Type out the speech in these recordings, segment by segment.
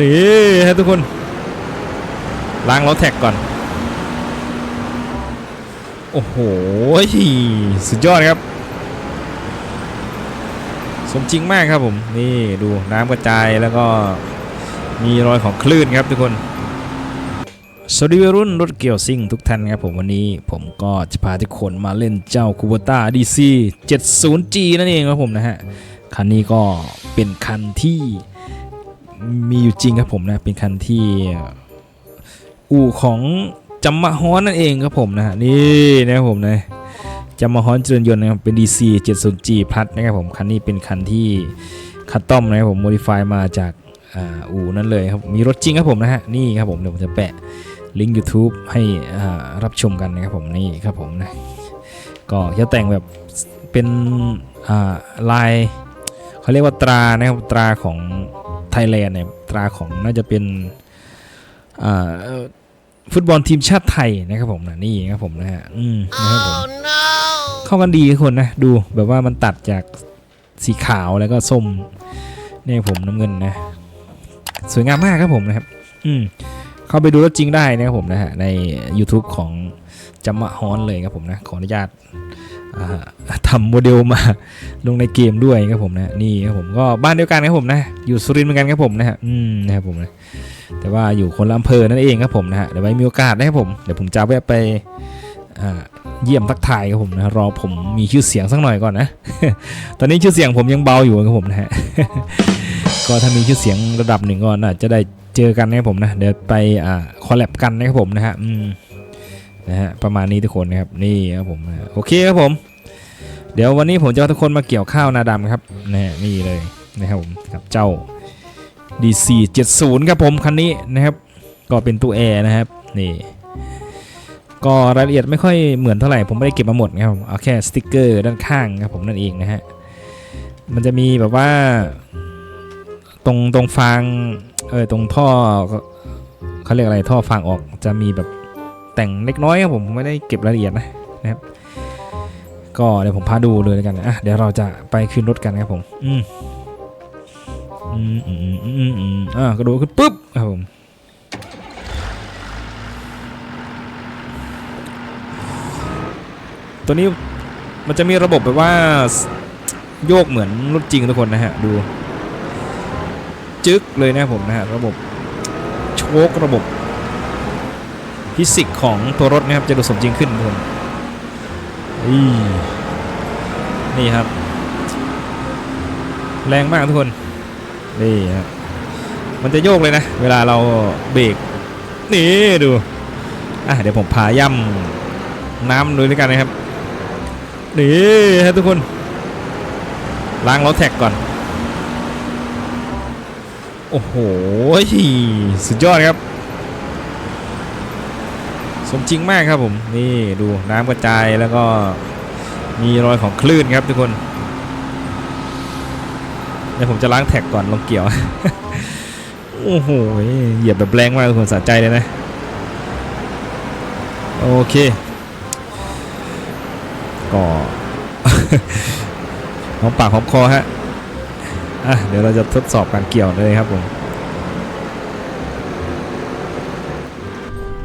นี่ฮะทุกคนล้างรถแท็กก่อน โอ้โห สุดยอดครับ สมจริงมากครับผม นี่ดูน้ำกระจายแล้วก็มีรอยของคลื่นครับทุกคน สวัสดีวัยรุ่นรถเกี่ยวซิ่งทุกท่านครับผมวันนี้ผมก็จะพาทุกคนมาเล่นเจ้าคูโบต้า DC 70G นั่นเองครับผมนะฮะ คันนี้ก็เป็นคันที่ มีอยู่จริงครับผมนะ เป็นคันที่อู่ของจัมมาฮอนนั่นเองครับผมนะฮะนี่นะครับผมนะจัมมาฮอนเจริญยนต์นะครับ เป็น DC 70G Plus นะครับผม คันนี้เป็นคันที่คัสตอมนะครับผมโมดิฟายมาจากอู่นั้นเลยครับ มีรถจริงครับผมนะฮะ นี่ครับผม เดี๋ยวผมจะแปะลิงก์ YouTube ให้รับชมกันนะครับผม นี่ครับผมนะ ก็จะแต่งแบบเป็นลายเขาเรียกว่าตรานะครับตราของ ไทยแลนด์เนี่ยตราของน่าจะเป็นอ่าเอ่อฟุตบอลทีมชาติไทยนะครับผมนะนี่ครับผมนะฮะอืมนะครับผมเข้ากันดีทุกคนนะดูแบบว่ามันตัดจากสีขาวแล้วก็ส้มเนี่ยผมน้ำเงินนะ สวยงามมากครับผมนะครับ อืมเข้าไปดูรถจริงได้นะครับผมนะฮะใน YouTube ของจัมมะฮอนเลยครับผมนะ ขออนุญาตอ่า ทำโมเดลมาลงในเกมด้วยครับผมนะนี่ครับผมก็บ้านเดียวกันครับผมนะอยู่สุรินทร์เหมือนกันครับผมนะฮะอืมนะครับผมนะแต่ว่าอยู่คนละอำเภอนั่นเองครับผมนะฮะเดี๋ยวไว้มีโอกาสนะครับผมเดี๋ยวผมจะแวะไปเยี่ยมทักทายครับผมนะรอผมมีชื่อเสียงสักหน่อยก่อนนะ ตอนนี้ชื่อเสียงผมยังเบาอยู่ครับผมนะฮะก็ถ้ามีชื่อเสียงระดับหนึ่งก็น่าจะได้เจอกันนะครับผมนะเดี๋ยวไปอ่าคอลแลบกันนะครับผมนะฮะอืม นะฮะประมาณนี้ทุกคนนะครับนี่ครับผมโอเคครับผม เดี๋ยววันนี้ผมจะพาทุกคนมาเกี่ยวข้าวนาดำครับนะนี่เลยนะครับผมกับเจ้า DC 70 ครับผมคันนี้นะครับ ก็เป็นตู้แอร์นะครับนี่ก็รายละเอียดไม่ค่อยเหมือนเท่าไหร่ผมไม่ได้เก็บมาหมดนะครับเอาแค่สติกเกอร์ด้านข้างครับผมนั่นเองนะฮะมันจะมีแบบว่า ตรงตรงฟางเออตรงท่อเขาเรียกอะไรท่อฟางออกจะมีแบบ แต่งเล็กน้อยครับผมผมไม่ได้เก็บรายละเอียดนะนะครับก็เดี๋ยวผมพาดูเลยแล้วกันนะอะเดี๋ยวเราจะไปขึ้นรถกันครับผมอืมอืมอืมอืมอืมอืมอะกระโดดขึ้นปุ๊บครับผมตัวนี้มันจะมีระบบแบบว่าโยกเหมือนรถจริงทุกคนนะฮะดู จึ๊กเลยนะผมนะฮะระบบโชคระบบ ฟิสิกส์ของตัวรถนะครับจะดูสมจริงขึ้นทุกคนนี่ครับ แรงมากทุกคน นี่ฮะมันจะโยกเลยนะ เวลาเราเบรกนี่ดูอะเดี๋ยวผมพาย่ำน้ำดูด้วยกันนะครับนี่ฮะทุกคนล้างรถแท็กก่อน โอ้โห สุดยอดครับ สมจริงมากครับผม นี่ดูน้ำกระจายแล้วก็มีรอยของคลื่นครับทุกคนเดี๋ยวผมจะล้างแท็กก่อนลงเกี่ยว โอ้โหเหยียบแบบแรงมากทุกคนสะใจเลยนะ โอเค ก็หอมปากหอมคอฮะอะเดี๋ยวเราจะทดสอบการเกี่ยวเลยครับผม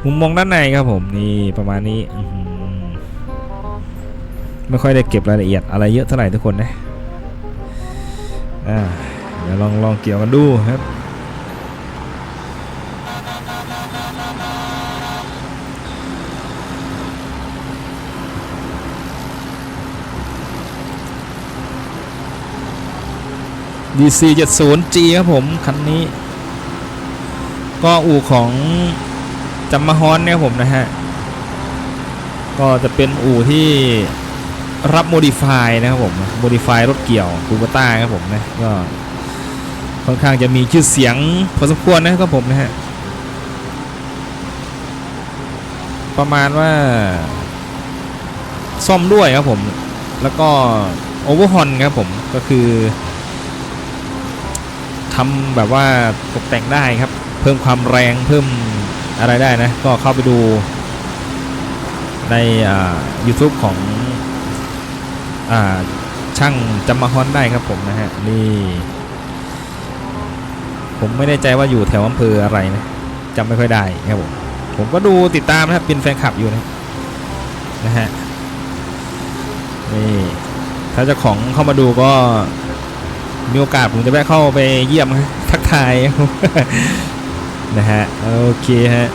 มุมมองด้านในครับผมนี่ประมาณนี้ไม่ค่อยได้เก็บรายละเอียดอะไรเยอะเท่าไหร่ทุกคนนะอ่าเดี๋ยวลองลองเกี่ยวกันดูครับ DC 70G ครับผม คันนี้ ก็อู่ของ จัมาฮอนเนี่ยผมนะฮะ ก็จะเป็นอู่ที่รับโมดิฟายนะครับผมโมดิฟายรถเกี่ยวคูปต้าครับผมนะก็ค่อนข้างจะมีชื่อเสียงพอสมควรนะครับผมนะฮะ ประมาณว่า ซ่อมด้วยครับผม แล้วก็โอเวอร์ฮอนครับผมก็คือทำแบบว่าตกแต่งได้ครับ เพิ่มความแรงเพิ่ม อะไรได้นะ ก็เข้าไปดูใน YouTube ของอช่างจัมาฮอนได้ครับผมนะฮะ นี่ ผมไม่แน่ใจว่าอยู่แถวอำเภออะไรนะจำไม่ค่อยได้ครับผม ผมก็ดูติดตามนะครับเป็นแฟนคลับอยู่นะนะฮะนี่ถ้าเจ้าของเข้ามาดูก็มีโอกาสผมจะแวะเข้าไปเยี่ยมครับทักทายครับ นะฮะ โอเคฮะ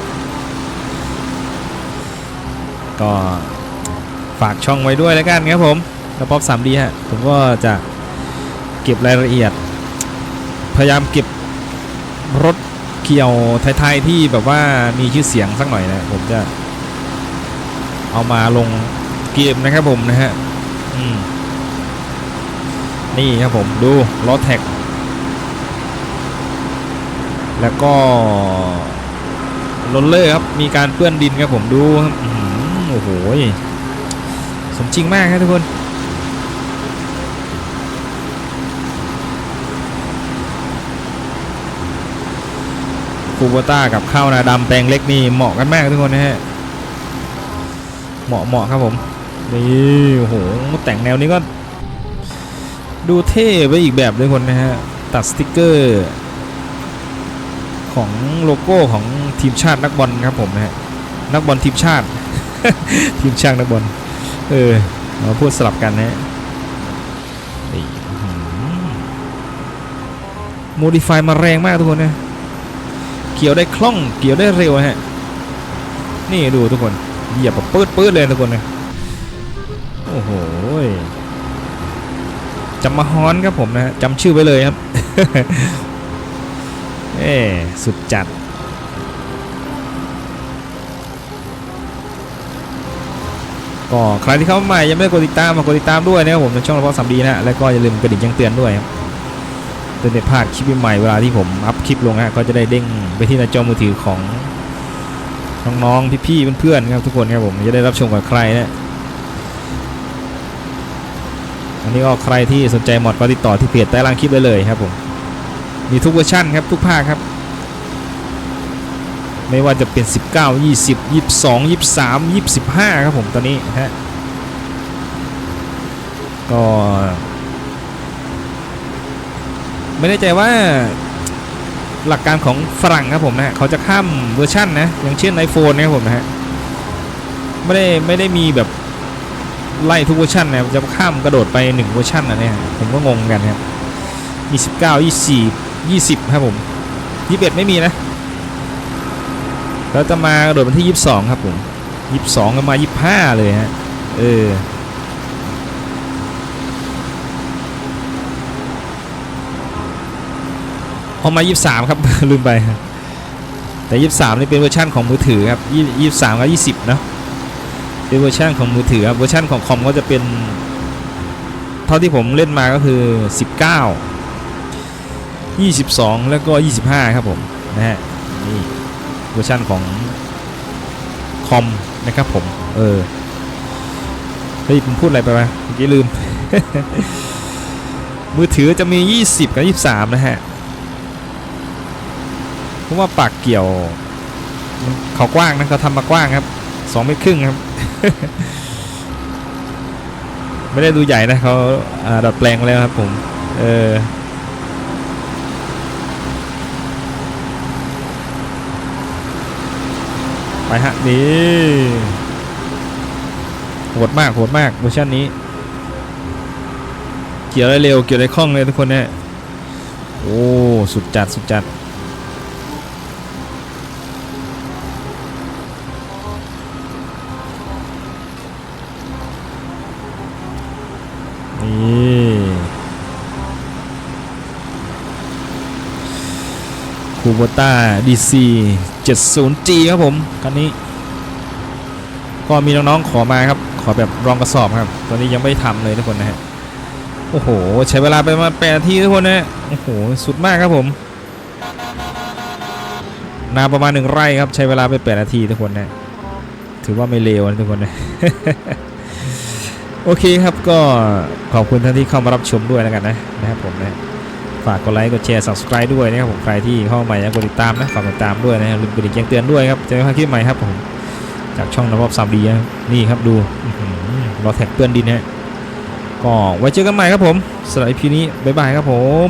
ก็ฝากช่องไว้ด้วยแล้วกันครับผมกระป๊อป 3D ฮะ ผมก็จะเก็บรายละเอียด พยายามเก็บรถเกี่ยวไทยๆที่แบบว่ามีชื่อเสียงสักหน่อยนะ ผมจะเอามาลงเกมนะครับผมนะฮะนี่ครับผมดูล้อแท็ก แล้วก็โรลเลอร์ครับ มีการเปื้อนดินครับผมดูครับโอ้โหสมจริงมากครับทุกคนคูโบต้ากับข้าวนาดำแปลงเล็กนี่เหมาะกันมากทุกคนนะฮะ เหมาะเหมาะครับผม นี่โอ้โหแต่งแนวนี้ก็ ดูเท่ไปอีกแบบเลยทุกคนนะฮะ ตัดสติกเกอร์ ของโลโก้ของทีมชาตินักบอลครับผมนะฮะนักบอลทีมชาติ ทีมชาตินักบอลเออเราพูดสลับกันนะฮะโมดิฟายมาแรงมากทุกคนนะเกี่ยวได้คล่องเกี่ยวได้เร็วฮะนี่ดูทุกคนเหยียบแบบปืดปืดเลยทุกคนนะโอ้โหจำมาฮอนครับผมนะจำชื่อไว้เลยครับ เอ้สุดจัดก็ใครที่เข้ามาใหม่ยังไม่ได้กดติดตามมากดติดตามด้วยนะครับผมในช่องระบบสามดีนะฮะแล้วก็อย่าลืมกระดิ่งแจ้งเตือนด้วยครับเตือนเด็ดพลาดคลิปใหม่เวลาที่ผมอัพคลิปลงฮะก็จะได้เด้งไปที่หน้าจอมือถือของน้องๆพี่ๆเพื่อนๆครับทุกคนครับผมจะได้รับชมกับใครนะอันนี้ก็ใครที่สนใจหมดก็ติดต่อที่เพจใต้ล่างคลิปได้เลยครับผม มีทุกเวอร์ชันครับทุกภาคครับ ไม่ว่าจะเป็น 19 20 22 23 25 ครับผมตอนนี้ฮะก็ไม่แน่ใจว่าหลักการของฝรั่งครับผมนะฮะเขาจะข้ามเวอร์ชันนะอย่างเช่น iPhone นะครับผมนะฮะไม่ได้ไม่ได้มีแบบไล่ทุกเวอร์ชันนะจะข้ามกระโดดไปหนึ่งเวอร์ชันนะเนี่ยผมก็งงกันครับ29 24 20 ครับผม 21 ไม่มีนะ แล้วจะมากระโดดวันที่ 22 ครับผม 22ก็มา 25 เลยฮะ เออเอามา 23 ครับ ลืมไป แต่ 23 นี่เป็นเวอร์ชันของมือถือครับ 23 กับ 20 เนอะเป็นเวอร์ชันของมือถือครับ เวอร์ชันของคอมก็จะเป็น เท่าที่ผมเล่นมาก็คือ 19 22 แล้วก็ 25 ครับผมนะฮะนี่เวอร์ชันของคอมนะครับผม เออเฮ้ยผมพูดอะไรไปวะเมื่อกี้ลืม มือถือจะมี 20 กับ 23 นะฮะเพราะว่าปากเกี่ยวเขากว้างนะเขาทำมากว้างครับ2เมตรครึ่งครับ ไม่ได้ดูใหญ่นะเขาดัดแปลงแล้วครับผม เออ ไปฮะนี่โหดมากโหดมากเวอร์ชันนี้ เกี่ยวได้เร็วเกี่ยวได้คล่องเลยทุกคนเนี่ยโอ้สุดจัดสุดจัดนี่คูโบต้า DC 70G ครับผมคันนี้ ก็มีน้องๆขอมาครับ ขอแบบรองกระสอบครับ ตอนนี้ยังไม่ทำเลยทุกคนนะฮะโอ้โห ใช้เวลาไปมาแปดนาทีทุกคนนะฮะโอ้โห สุดมากครับผม นาประมาณหนึ่งไร่ครับ ใช้เวลาไปแปดนาทีทุกคนนะถือว่าไม่เลวนะทุกคนนะโอเคครับก็ขอบคุณท่านที่เข้ามารับชมด้วยแล้วกันนะนะครับผมนะ ฝากกดไลค์กดแชร์ subscribe ด้วยนะครับผมใครที่เข้าใหม่นะกดติดตามนะฝากกดติดตามด้วยนะลืมกดติดแจ้งเตือนด้วยครับเจอกันคลิปใหม่ครับผมจากช่องระบบสามดีนะนี่ครับดูรอแท็กเปื้อนดินฮะก็ไว้เจอกันใหม่ครับผมสำหรับ EP นี้บ๊ายบายครับผม